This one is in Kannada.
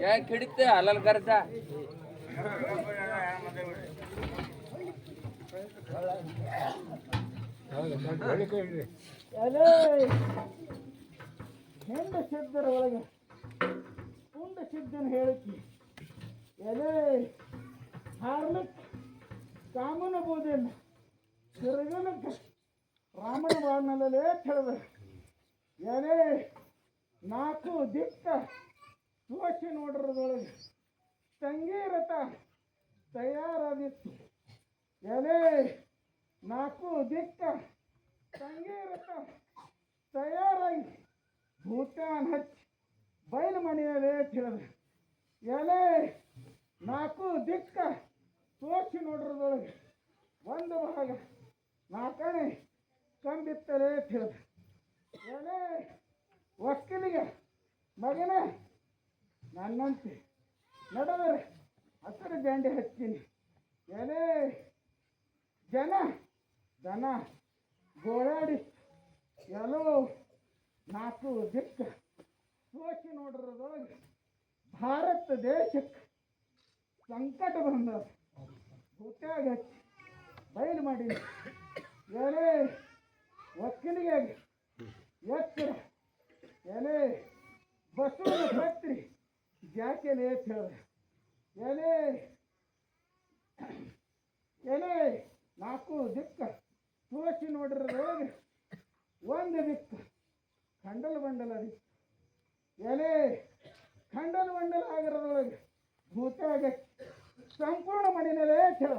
ಯಾಕೆ ಹಿಡಿತೆ ಅಲ್ಲಲ್ ಎಲೆ ಹೆಂಡ ಸಿದ್ಧರ ಒಳಗೆ ಪುಂಡ ಸಿದ್ಧನ ಹೇಳಿಕೆ ಎಲೆ ಹಾರ್ಲಿಕ್ ಕಾಮನ ಬೋದಿಲ್ಲ ತಿರುಗನಕ್ಕೆ ರಾಮನ ಬಾಣಲಲ್ಲೇ ತಿಳಿದ ಎಲೆ ನಾಲ್ಕು ದಿಕ್ಕ ತೋಸಿ ನೋಡ್ರದೊಳಗೆ ತಂಗಿ ರಥ ತಯಾರಾದಿತ್ತು ಎಲೆ ನಾಲ್ಕು ದಿಕ್ಕ ತಂಗಿ ರಥ ತಯಾರಾಗಿ ಭೂತಾನ್ ಹಚ್ಚಿ ಬಯಲು ಮನೆಯಲ್ಲೇ ತಿಳಿದ ಎಲೆ ನಾಲ್ಕು ದಿಕ್ಕ ತೋಚಿ ನೋಡ್ರದೊಳಗೆ ಒಂದು ಭಾಗ ನಾಲ್ಕಣೆ ಕಂಬಿತ್ತಲೇ ತಿಳಿದ ಎಲೆ ಒಕ್ಕಲಿಗೆ ಮಗನ ನನ್ನಂತೆ. ನಡೆದರೆ ಹಸಿರು ಜಂಡೆ ಹಚ್ತೀನಿ ಎಲೆ ಜನ, ದನ ಗೋಳಾಡಿ ಎಲ್ಲೋ ನಾಲ್ಕು ದಿಕ್ಕ. ಸೋಚಿ ನೋಡಿರೋದ್ರೊಳಗೆ ಭಾರತ ದೇಶಕ್ಕೆ ಸಂಕಟ ಬಂದ ಭೂತ್ಯಾಗ ಹಚ್ಚಿ ಬಯಲು ಮಾಡಿ ಎಲೆ ಒಕ್ಕಲಿಗೆ ಎತ್ತರ ಎಲೆ ಬಸವನ ಭಕ್ತಿ ಜಾಕೆಲೆ ಹೇಳಿದೆ ಎಲೆ ಎಲೆ ನಾಲ್ಕು ದಿಕ್ಕ ತೋರಿಸಿ ನೋಡಿರೋದ್ರೊಳಗೆ ಒಂದು ದಿಕ್ಕ. ಖಂಡಲ ಬಂಡಲ ದಿಕ್ಕ ಎಲೆ ಖಂಡಲ ಬಂಡಲ ಆಗಿರೋದ್ರೊಳಗೆ ಭೂತಾಗ ಸಂಪೂರ್ಣ ಮನೆಯಲ್ಲೇ ಹೇಳ